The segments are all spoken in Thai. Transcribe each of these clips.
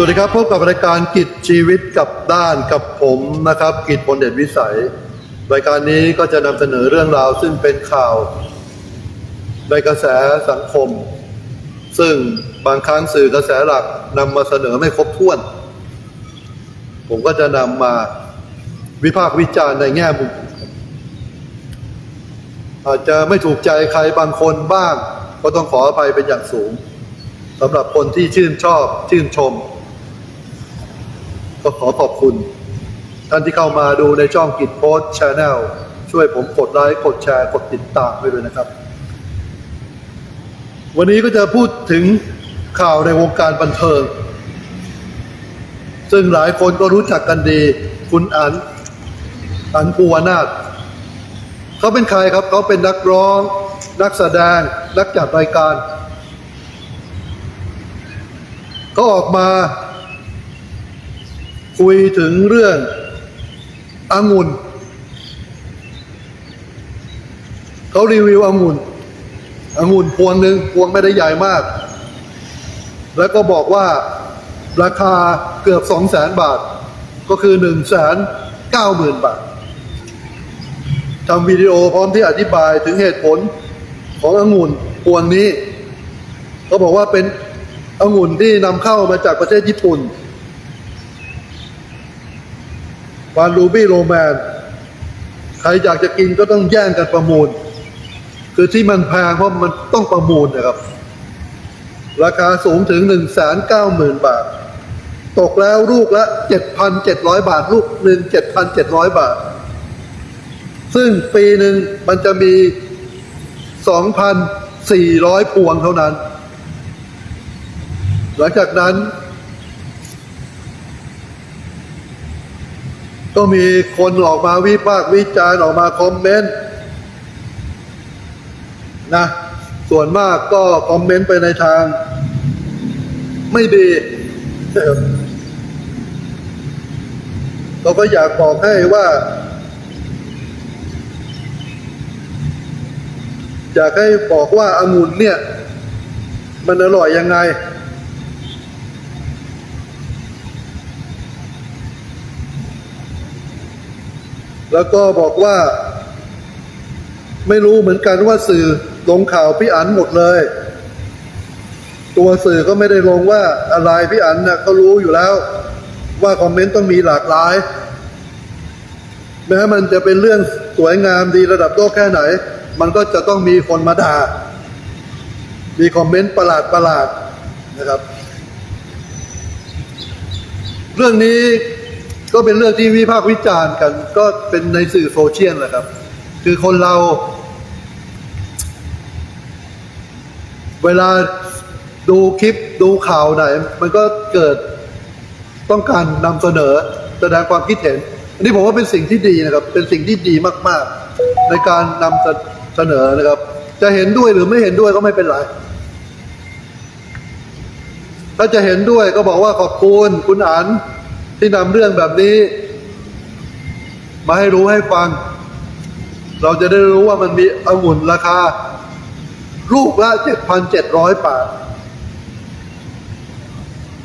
สวัสดีครับพบกับรายการกิจชีวิตกับด้านกับผมนะครับ กิจพลเด่นวิสัย รายการนี้ก็จะนำเสนอเรื่องราวซึ่งเป็นข่าว ในกระแสสังคม ซึ่งบางครั้งสื่อกระแสหลักนำมาเสนอไม่ครบถ้วน ผมก็จะนำมาวิพากษ์วิจารณ์ในแง่มุมอาจจะไม่ถูกใจใครบางคนบ้าง ก็ต้องขออภัยเป็นอย่างสูงสำหรับคนที่ชื่นชอบชื่นชม ก็ขอขอบคุณ ท่านที่เข้ามาดูในช่องกิจโพสชาแนลช่วยผมกดไลค์กดแชร์กดติดตามไปด้วยนะครับ วันนี้ก็จะพูดถึงข่าวในวงการบันเทิง ซึ่งหลายคนก็รู้จักกันดี คุณอันอันปูวนาถเขาเป็นใครครับ เขาเป็นนักร้อง นักแสดง นักจัดรายการเขาออกมา คุยถึงเรื่ององุ่นเขารีวิวองุ่นองุ่นพวงหนึ่งพวงไม่ได้ใหญ่มาก แล้วก็บอกว่าราคาเกือบสองแสนบาท ก็คือหนึ่งแสนเก้าหมื่นบาททำวิดีโอพร้อมที่อธิบายถึงเหตุผลขององุ่นพวงนี้เขาบอกว่าเป็นองุ่นที่นำเข้ามาจากประเทศญี่ปุ่น วานรูบี้โรแมน ใครอยากจะกินก็ต้องแย่งกันประมูล คือที่มันแพงเพราะมันต้องประมูลนะครับ ราคาสูงถึง 1 9 0 0 0 0 บาท ตกแล้วลูกละ 7,700 บาท ลูกหนึ่ง7,700 บาท ซึ่งปีหนึ่งมันจะมี 2,400 พวงเท่านั้น หลังจากนั้น ก็มีคนออกมาวิพากษ์วิจารณ์ออกมาคอมเมนต์นะส่วนมากก็คอมเมนต์ไปในทาง ไม่ดีเราก็อยากบอกให้ว่า อยากให้บอกว่าอางุ่นเนี่ย มันอร่อยยังไง แล้วก็บอกว่า ไม่รู้เหมือนกันว่าสื่อลงข่าวพี่อันหมดเลย ตัวสื่อก็ไม่ได้ลงว่าอะไรพี่อันนะ่ะก็รู้อยู่แล้ว ว่าคอมเมนต์ต้องมีหลากหลาย แม้มันจะเป็นเรื่องสวยงามดีระดับโลกแค่ไหน มันก็จะต้องมีคนมาด่า มีคอมเมนต์ประหลาดประหลาดนะครับ เรื่องนี้ ก็เป็นเรื่องที่วิพากษ์วิจารณ์กัน ก็เป็นในสื่อโซเชียลแหละครับ คือคนเรา เวลาดูคลิปดูข่าวไหน มันก็เกิดต้องการนำเสนอแสดงความคิดเห็น อันนี้ผมว่าเป็นสิ่งที่ดีนะครับ เป็นสิ่งที่ดีมาก ๆ ในการนำเสนอนะครับ จะเห็นด้วยหรือไม่เห็นด้วยก็ไม่เป็นไรถ้าจะเห็นด้วยก็บอกว่าขอบคุณคุณอัน ที่นำเรื่องแบบนี้ มาให้รู้ให้ฟัง เราจะได้รู้ว่ามันมีองุ่นราคา ลูกละ7,700บาท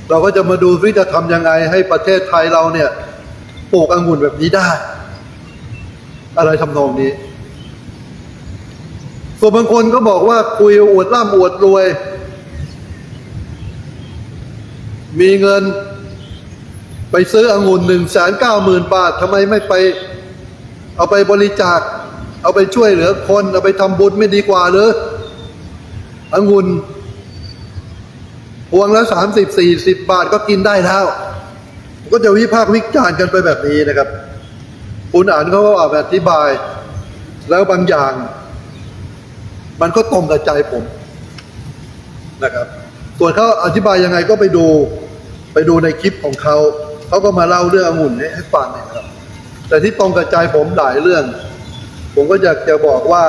เราก็จะมาดูวิจะทำยังไงให้ประเทศไทยเราเนี่ยปลูกองุ่นแบบนี้ได้ อะไรทำนองนี้ส่วนบางคนก็บอกว่าคุยอวดร่ำอวดรวย มีเงิน ไปซื้อองุ่นหนึ่งแสนเก้าหมื่นบาททำไมไม่ไป เอาไปบริจาค เอาไปช่วยเหลือคน เอาไปทำบุญไม่ดีกว่าหรือองุ่นพวงละสามสิบสี่สิบบาทก็กินได้แล้ว ก็จะวิพากษ์วิจารณ์กันไปแบบนี้นะครับคุณอ่านเขาก็อธิบาย แล้วบางอย่าง มันก็ตรงกับใจผมนะครับ ส่วนเขาอธิบายยังไงก็ไปดูไปดูในคลิปของเขา เขาก็มาเล่าเรื่ององุ่นให้ให้ฟังนะครับ แต่ที่ตรงกับใจผมหลายเรื่อง ผมก็อยากจะบอกว่า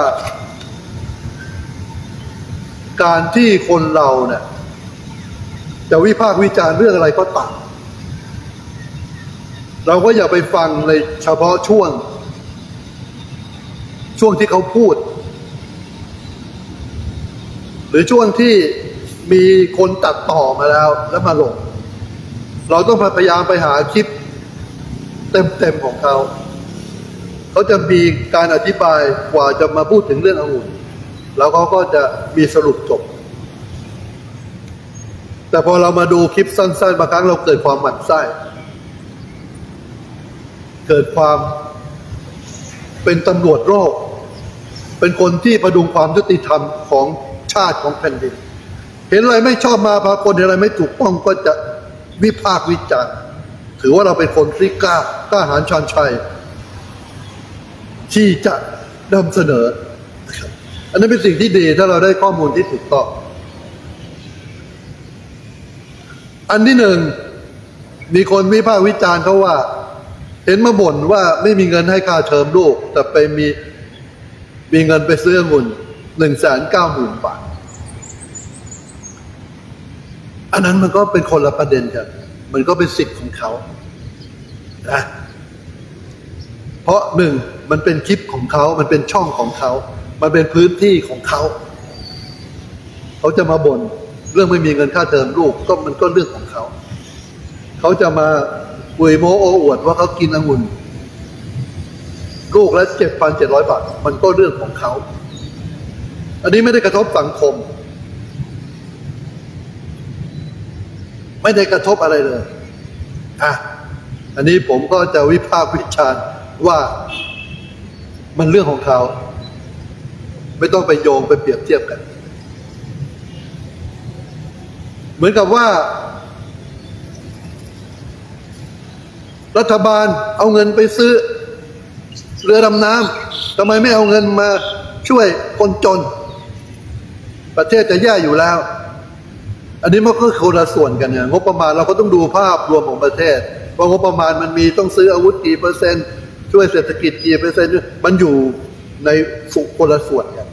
การที่คนเราเนี่ยจะวิพากษ์วิจารณ์เรื่องอะไรก็ตามเราก็อย่าไปฟังในเฉพาะช่วง ช่วงที่เขาพูด หรือช่วงที่มีคนตัดต่อมาแล้วแล้วมาลง เราต้องพยายามไปหาคลิปเต็มๆของเขา เขาจะมีการอธิบายกว่าจะมาพูดถึงเรื่ององุ่น แล้วเขาก็จะมีสรุปจบ แต่พอเรามาดูคลิปสั้นๆบางครั้งเราเกิดความหมั่นไส้ เกิดความเป็นตำรวจโรค เป็นคนที่ประดุงความยุติธรรมของชาติของแผ่นดิน เห็นอะไรไม่ชอบมาพากลเห็นอะไรไม่ถูกต้องก็จะ วิพากษ์วิจารณ์ถือว่าเราเป็นคนที่กล้ากล้าหาญชาญชัย ที่จะนำเสนอนะครับอันนั้นเป็นสิ่งที่ดีถ้าเราได้ข้อมูลที่ถูกต้อง อันที่หนึ่งมีคนวิพากษ์วิจารณ์เขาว่า เห็นมาบ่นว่าไม่มีเงินให้ค่าเทอมลูก แต่ไปมีมีเงินไปซื้อองุ่นหนึ่งแสนเก้าหมื่นบาท อันนั้นมันก็เป็นคนละประเด็นกันมันก็เป็นสิทธิ์ของเขานะเพราะหนึ่งมันเป็นคลิปของเขา มันเป็นช่องของเขา มันเป็นพื้นที่ของเขา เขาจะมาบน่นเรื่องไม่มีเงินค่าเทอมลูกก็มันก็เรื่องของเขา เขาจะมาปุยโมโอ้อวดว่าเขากินองุ่นลูกละเจ็ดพันเจ็ดร้อยบาท มันก็เรื่องของเขา อันนี้ไม่ได้กระทบสังคม ไม่ได้กระทบอะไรเลยอะอันนี้ผมก็จะวิพากษ์วิจารณ์ว่ามันเรื่องของเขา ไม่ต้องไปโยงไปเปรียบเทียบกัน เหมือนกับว่า รัฐบาลเอาเงินไปซื้อ เรือดำน้ำทำไมไม่เอาเงินมาช่วยคนจน ประเทศจะแย่อยู่แล้ว อันนี้มันก็คนละส่วนกันเนี่ยงบประมาณเราก็ต้องดูภาพรวมของประเทศว่างบประมาณมันมีต้องซื้ออาวุธกี่เปอร์เซ็นต์ช่วยเศรษฐกิจกี่เปอร์เซ็นต์มันอยู่ในสุคนละส่วนกัน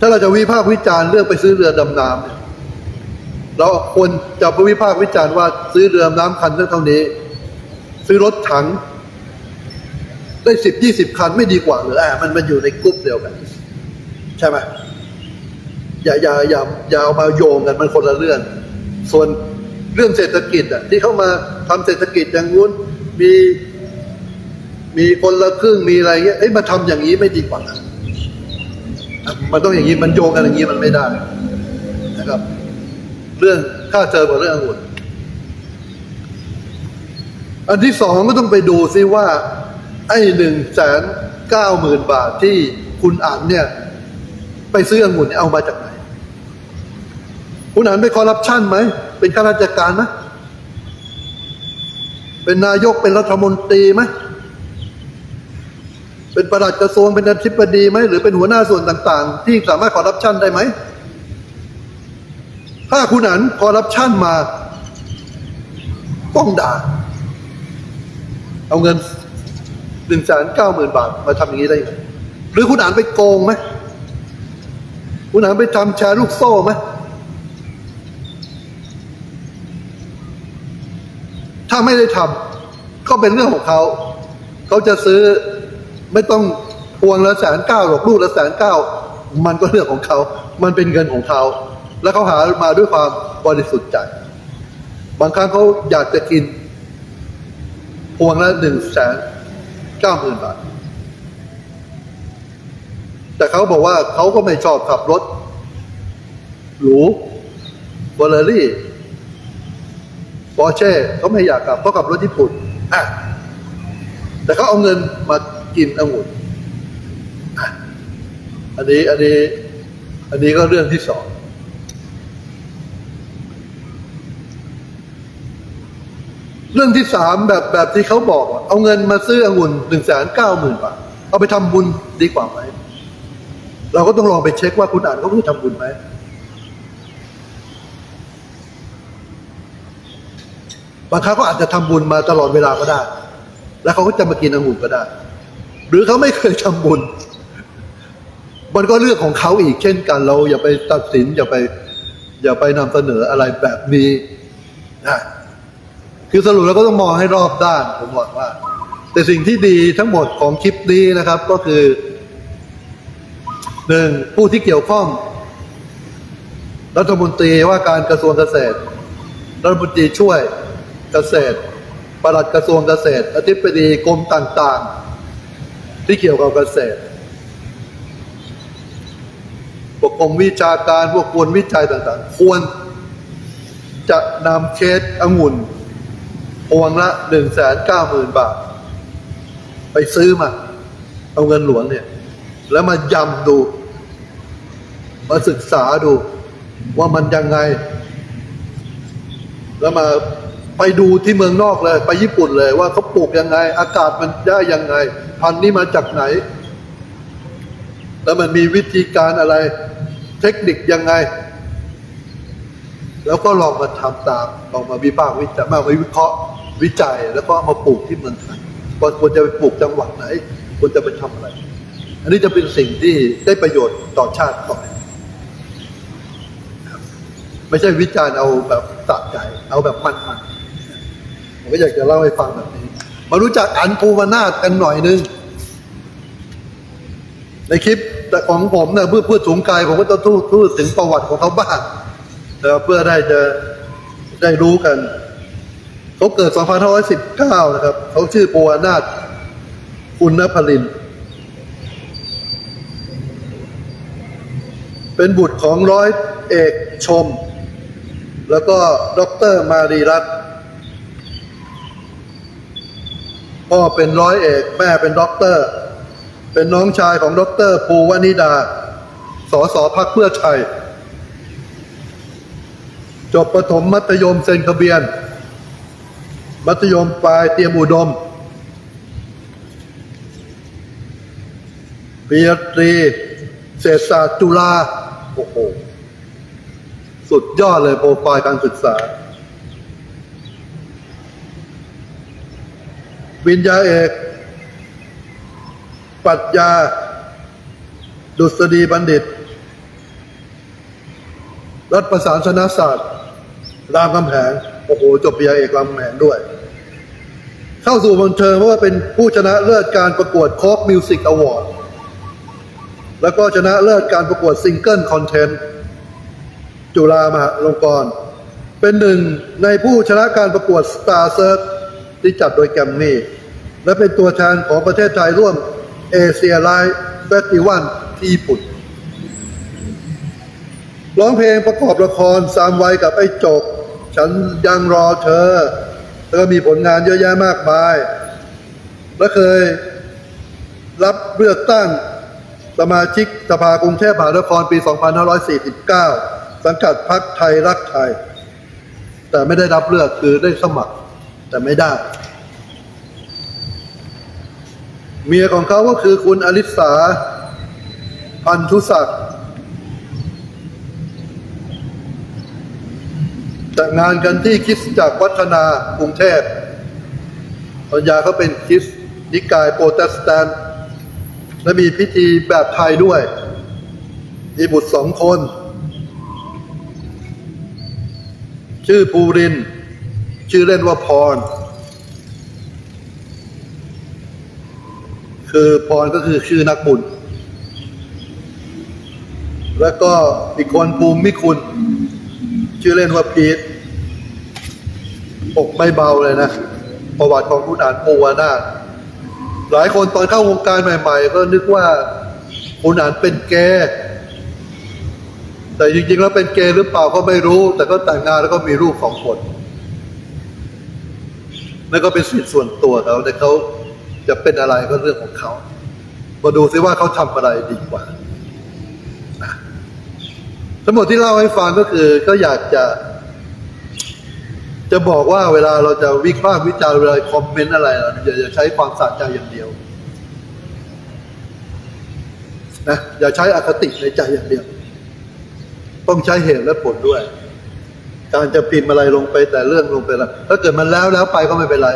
ถ้าเราจะวิพากษ์วิจารณ์เรื่องไปซื้อเรือดำน้ำเนี่ยเราควรจะไปวิพากษ์วิจารณ์ว่าซื้อเรือดำน้ำคันเท่านี้ ซื้อรถถัง ได้สิบยี่สิบคันไม่ดีกว่าหรืออะมันมันอยู่ในกลุ่มเดียวกัน ใช่ไหม อย่าอย่าอย่าอย่าเอามาโยงกันมันคนละเรื่อง ส่วนเรื่องเศรษฐกิจอะที่เขามาทำเศรษฐกิจอย่างงู้นมีมีคนละครึ่งมีอะไรเงี้ยเอ้ยมาทำอย่างนี้ไม่ดีกว่าเหรออะมันต้องอย่างนี้มันโยงกันอย่างนี้มันไม่ได้นะครับ เรื่องค่าเจอกับเรื่ององุ่นอันที่สองก็ต้องไปดูซิว่า ไอ้หนึ่งแสนเก้าหมื่นบาทที่คุณอ่านเนี่ย ไปซื้อองุ่นนี่ยเอามาจากไหน คุณอ่านเป็นคอร์รัปชันไหม เป็นข้าราชการไหมเป็นนายกเป็นรัฐมนตรีไหมเป็นประหลัดกระทรวงเป็นอธิบดีไหมหรือเป็นหัวหน้าส่วนต่าง ๆ ที่สามารถคอร์รัปชันได้ไหม ถ้าคุณอ่านคอร์รัปชันมา ต้องด่า เอาเงินหนึ่งแสนเก้าหมื่นบาท มาทำอย่างนี้ได้ยังไงหรือคุณอ่านไปโกงไหมคุณอ่านไปทำแชร์ลูกโซ่ไหม ถ้าไม่ได้ทำก็เป็นเรื่องของเขาเขาจะซื้อไม่ต้องพวงละแสนเก้าหรอกลูกละแสนเก้ามันก็เรื่องของเขา มันเป็นเงินของเขา แล้วเขาหามาด้วยความบริสุทธิ์ใจ บางครั้งเขาอยากจะกิน พวงละหนึ่งแสนเก้าหมื่นบาท แต่เขาบอกว่าเขาก็ไม่ชอบขับรถหรูเฟอร์รารี่ ปอร์เช่เขาไม่อยากขับเขาขับรถญี่ปุ่นอะแต่เขาเอาเงินมากินองุ่นอันนี้อันนี้ อันนี้ก็เรื่องที่สองเรื่องที่สามแบบแบบที่เขาบอก เอาเงินมาซื้อองุ่นหนึ่งแสนเก้าหมื่นบาทเอาไปทำบุญดีกว่าไหมเราก็ต้องลองไปเช็คว่าคุณอ่านเขาเพิ่งทำบุญไหม บางครั้งเขาอาจจะทำบุญมาตลอดเวลาก็ได้ แล้วเขาก็จะมากินองุ่นก็ได้ หรือเขาไม่เคยทำบุญ มันก็เรื่องของเขาอีกเช่นกัน เราอย่าไปตัดสินอย่าไป อย่าไปนำเสนออะไรแบบนี้นะคือสรุปแล้วก็ต้องมองให้รอบด้านผมบอกว่า แต่สิ่งที่ดีทั้งหมดของคลิปนี้นะครับ ก็คือหนึ่งผู้ที่เกี่ยวข้อง รัฐมนตรีว่าการกระทรวงเกษตร รัฐมนตรีช่วย เกษตรปลัดกระทรวงเกษตร อธิบดีกรมต่างๆ ที่เกี่ยวกับเกษตรพวกกรมวิชาการพวกควรวิจัยต่างๆ ควรจะนำเคสองุ่นพวงละหนึ่งแสนเก้าหมื่นบาท ไปซื้อมา เอาเงินหลวงเนี่ย แล้วมายำดู มาศึกษาดูว่ามันยังไง แล้วมา ไปดูที่เมืองนอกเลย ไปญี่ปุ่นเลยว่าเขาปลูกยังไง อากาศมันได้ยังไง พันธุ์นี้มาจากไหน แล้วมันมีวิธีการอะไร เทคนิคยังไง แล้วก็ลองมาทำตามลองมาวิพากษ์วิจารณ์มาวิเคราะห์วิจัย แล้วก็มาปลูกที่เมืองไทยว่าควรจะไปปลูกจังหวัดไหนควรจะไปทำอะไร อันนี้จะเป็นสิ่งที่ได้ประโยชน์ต่อชาติต่อไปไม่ใช่วิจารณ์เอาแบบสะใจ เอาแบบมันๆ ก็อยากจะเล่าให้ฟังแบบนี้ มารู้จักอันภูวนาถกันหน่อยนึง ในคลิปแต่ของผมเนี่ยเพื่อเพื่อสูงกายผมก็ต้องพูดพูดถึงประวัติของเขาบ้างเพื่อได้จะได้รู้กัน เขาเกิด 2519 นะครับ เขาชื่อปัวนาถคุณนภริน เป็นบุตรของร้อยเอกชม แล้วก็ด็อกเตอร์มารีรัตน์ พ่อเป็นร้อยเอกแม่เป็นด็อกเตอร์ เป็นน้องชายของด็อกเตอร์ภูวนิดา สสพักเพื่อไทย จบประถมมัธยมเซนคาเบียน มัธยมปลายเตรียมอุดมปริญญาตรีเศรษฐศาสตร์จุฬาโอ้โห สุดยอดเลยโปรไฟล์การศึกษา วิญญาเอกปรัชญา ดุษฎีบัณฑิต รัฐประศาสนะศาสตร์ รามคำแหงโอ้โห จบปริญญาเอกรามคำแหงด้วย เข้าสู่บันเทิงเพราะว่าเป็นผู้ชนะเลิศการประกวดโค k มิวสิกอวอร์ดแล้วก็ชนะเลิศการประกวดซิงเกิลคอนเทนต์ จุฬามหาลงกรณ์เป็นหนึ่งในผู้ชนะการประกวด Star Search ที่จัดโดยแกมมี่และเป็นตัวแทนของประเทศไทยร่วมเอเชียไลฟ์เฟสติวัลที่ญี่ปุ่น ร้องเพลงประกอบละครสามวัยกับไอ้จกฉันยังรอเธอแล้วก็มีผลงานเยอะแยะมากมาย และเคยรับเลือกตั้งสมาชิกสภากรุงเทพมหานครปี 2549 สังกัดพรรคไทยรักไทย แต่ไม่ได้รับเลือกคือได้สมัคร แต่ไม่ได้ เมียของเขาก็คือคุณอลิสา พันธุศักดิ์แต่งงานกันที่คิสจักวัฒนากรุงเทพภรรยาเขาเป็นคิสนิกายโปรเตสแตนต์และมีพิธีแบบไทยด้วย มีบุตรสองคน ชื่อภูรินทร์ ชื่อเล่นว่าพร คือพรก็คือชื่อนักบุญ แล้วก็อีกคนภูมิมิคุณ ชื่อเล่นว่าพีทอกไม่เบาเลยนะ ประวัติของคุณอ่านปูวานาหลายคนตอนเข้าวงการใหม่ ๆ ก็นึกว่าคุณอ่านเป็นเกแต่จริงๆแล้วเป็นเกย์หรือเปล่าก็ไม่รู้ แต่ก็แต่งงานแล้วก็มีลูกสองคน นั่นก็เป็นสิทธิส่วนตัวเขาแต่เขาจะเป็นอะไรก็เรื่องของเขา มาดูซิว่าเขาทำอะไรดีกว่า ทั้งหมดที่เล่าให้ฟังก็คือ ก็อยากจะ จะบอกว่าเวลาเราจะวิพากษ์วิจารณ์เวลาคอมเมนต์อะไรเราอย่าอย่าใช้ความสะใจอย่างเดียวนะอย่าใช้อคติในใจอย่างเดียว ต้องใช้เหตุและผลด้วย การจะพิมพ์อะไรลงไปแต่เรื่องลงไปแล้วถ้าเกิดมันแล้วแล้วไปก็ไม่เป็นไร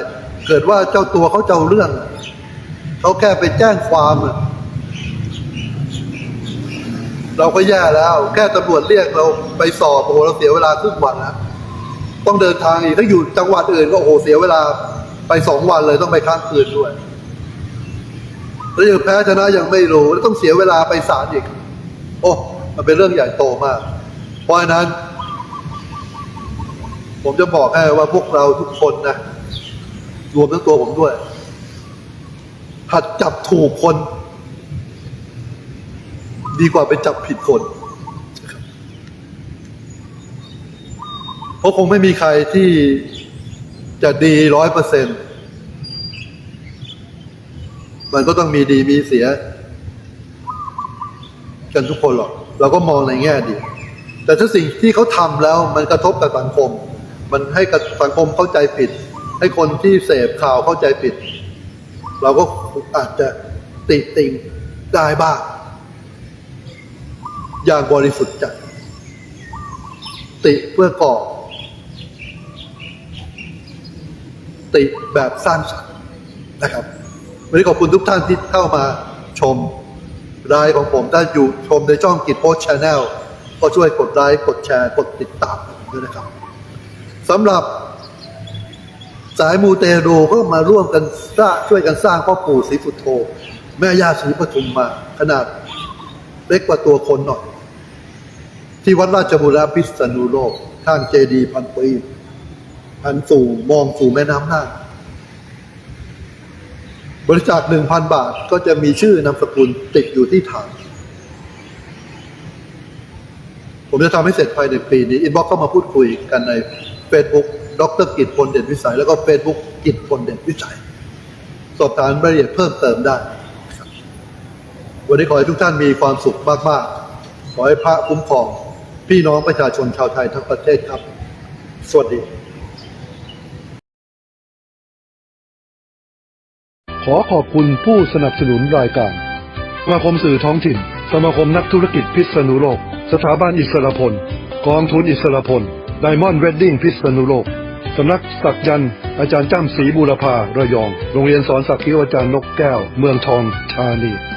เกิดว่าเจ้าตัวเขาเจ้าเรื่อง เขาแค่ไปแจ้งความเราก็แย่แล้ว แค่ตำรวจเรียกเราไปสอบโอ้โหเราเสียเวลาครึ่งวันนะต้องเดินทางอีกถ้าอยู่จังหวัดอื่นก็โอ้โหเสียเวลาไปสองวันเลยต้องไปค้างคืนด้วยแล้วยังแพ้ชนะยังไม่รู้แล้วต้องเสียเวลาไปศาลอีก โอ้ มันเป็นเรื่องใหญ่โตมาก เพราะฉะนั้น ผมจะบอกให้ว่าพวกเราทุกคนนะรวมทั้งตัวผมด้วย หัดจับถูกคน ดีกว่าไปจับผิดคน เพราะคงไม่มีใครที่จะดีร้อยเปอร์เซ็นต์มันก็ต้องมีดีมีเสีย กันทุกคนหรอก เราก็มองในแง่ดี แต่ถ้าสิ่งที่เขาทำแล้วมันกระทบกับสังคม มันให้กับสังคมเข้าใจผิด ให้คนที่เสพข่าวเข้าใจผิด เราก็อาจจะติติงได้บ้างอย่างบริสุทธิ์ใจติเพื่อก่อ ติแบบสร้างสรรค์นะครับ วันนี้ขอบคุณทุกท่านที่เข้ามาชมรายของผมถ้าอยู่ชมในช่องกิจโพสชาแนลก็ช่วยกดไลค์กดแชร์ กดติดตามด้วยนะครับ สำหรับสายมูเตรูก็มาร่วมกันสร้างช่วยกันสร้างพ่อปู่ศรีสุโธแม่ย่าศรีปทุมมา ขนาดเล็กกว่าตัวคนหน่อย ที่วัดราชบุรพิษณุโลกข้างเจดีพันปีพันสู่มองสู่แม่น้ำน่านบริจาคหนึ่งพันบาทก็จะมีชื่อนามสกุลติดอยู่ที่ฐานผมจะทำให้เสร็จภายในปีนี้ อินบ็อกเข้ามาพูดคุยกันใน Facebook ดรกิจพลเด่นวิสัย แล้วก็ Facebook กิจพลเด่นวิสัย สอบถามรายละเอียดเพิ่มเติมได้ วันนี้ขอให้ทุกท่านมีความสุขมาก ๆ ขอให้พระคุ้มครอง พี่น้องประชาชนชาวไทยทั้งประเทศครับ สวัสดี ขอขอบคุณผู้สนับสนุนรายการสมาคมสื่อท้องถิ่น สมาคมนักธุรกิจพิษณุโลก สถาบันอิสระพล กองทุนอิสระพล ไดมอนด์เวดดิ้งพิษณุโลก สำนักสักยันอาจารย์จ้ำศรีบูรพาระยอง โรงเรียนสอนสักคิวอาจารย์นกแก้ว เมืองทองธานี